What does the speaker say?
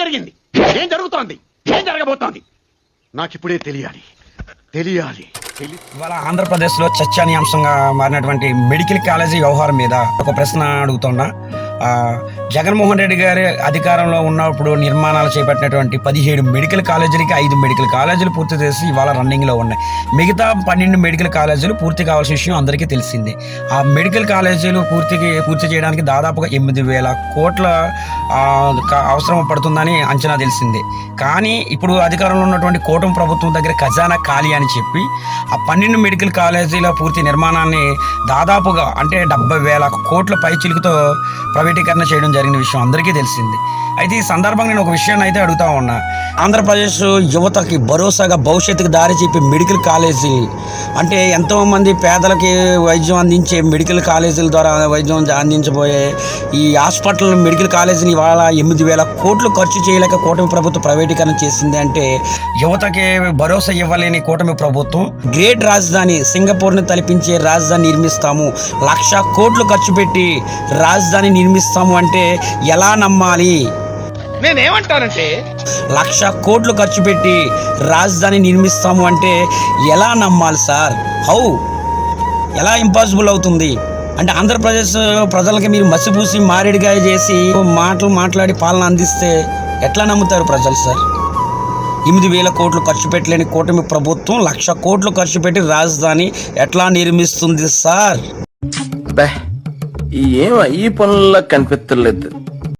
జరిగింది? ఏం జరుగుతోంది? ఏం జరగబోతోంది? నాకిప్పుడే తెలియాలి. తెలియాలి. తెలి ఇవాళ ఆంధ్రప్రదేశ్లో చర్చనీయాంశంగా మారినటువంటి మెడికల్ కాలేజీ వ్యవహారం మీద ఒక ప్రశ్న అడుగుతున్నా జగన్మోహన్ రెడ్డి గారి అధికారంలో ఉన్నప్పుడు నిర్మాణాలు చేపట్టినటువంటి పదిహేడు మెడికల్ కాలేజీలకి ఐదు మెడికల్ కాలేజీలు పూర్తి చేసి ఇవాళ రన్నింగ్లో ఉన్నాయి. మిగతా పన్నెండు మెడికల్ కాలేజీలు పూర్తి కావాల్సిన విషయం అందరికీ తెలిసిందే. ఆ మెడికల్ కాలేజీలు పూర్తికి పూర్తి చేయడానికి దాదాపుగా ఎనిమిది వేల కోట్ల అవసరం పడుతుందని అంచనా తెలిసిందే. కానీ ఇప్పుడు అధికారంలో ఉన్నటువంటి కూటమి ప్రభుత్వం దగ్గర ఖజానా ఖాళీ అని చెప్పి ఆ పన్నెండు మెడికల్ కాలేజీల పూర్తి నిర్మాణాన్ని దాదాపుగా అంటే డెబ్బై వేల కోట్ల పైచిలుకుతో ప్రైవేటీకరణ చేయడం జరిగిన విషయం అందరికీ తెలిసింది. అయితే ఈ సందర్భంగా నేను ఒక విషయాన్ని అయితే అడుగుతా ఉన్నా. ఆంధ్రప్రదేశ్ యువతకి భరోసాగా భవిష్యత్తుకు దారి చెప్పి మెడికల్ కాలేజీ అంటే ఎంతోమంది పేదలకి వైద్యం అందించే మెడికల్ కాలేజీల ద్వారా వైద్యం అందించబోయే ఈ హాస్పిటల్ మెడికల్ కాలేజీని ఇవాళ ఎనిమిది వేల కోట్లు ఖర్చు చేయలేక కూటమి ప్రభుత్వం ప్రైవేటీకరణ చేసింది అంటే యువతకి భరోసా ఇవ్వలేని కూటమి ప్రభుత్వం గ్రేట్ రాజధాని సింగపూర్ని తలపించే రాజధాని నిర్మిస్తాము. లక్ష కోట్లు ఖర్చు పెట్టి రాజధాని నిర్మిస్తాము అంటే ఎలా నమ్మాలి? నేనేమంటానంటే లక్ష కోట్లు ఖర్చు పెట్టి రాజధాని నిర్మిస్తాము అంటే ఎలా నమ్మాలి సార్? హౌ? ఎలా ఇంపాసిబుల్ అవుతుంది? అంటే ఆంధ్రప్రదేశ్ ప్రజలకి మీరు మసిపూసి మారేడుగాయ చేసి మాటలు మాట్లాడి పాలన అందిస్తే ఎట్లా నమ్ముతారు ప్రజలు సార్? ఎనిమిది వేల కోట్లు ఖర్చు పెట్టలేని కూటమి ప్రభుత్వం లక్ష కోట్లు ఖర్చు పెట్టి రాజధాని ఎట్లా నిర్మిస్తుంది సార్? ఈ ఏం ఈ పనుల్లో కనిపెత్తలేదు.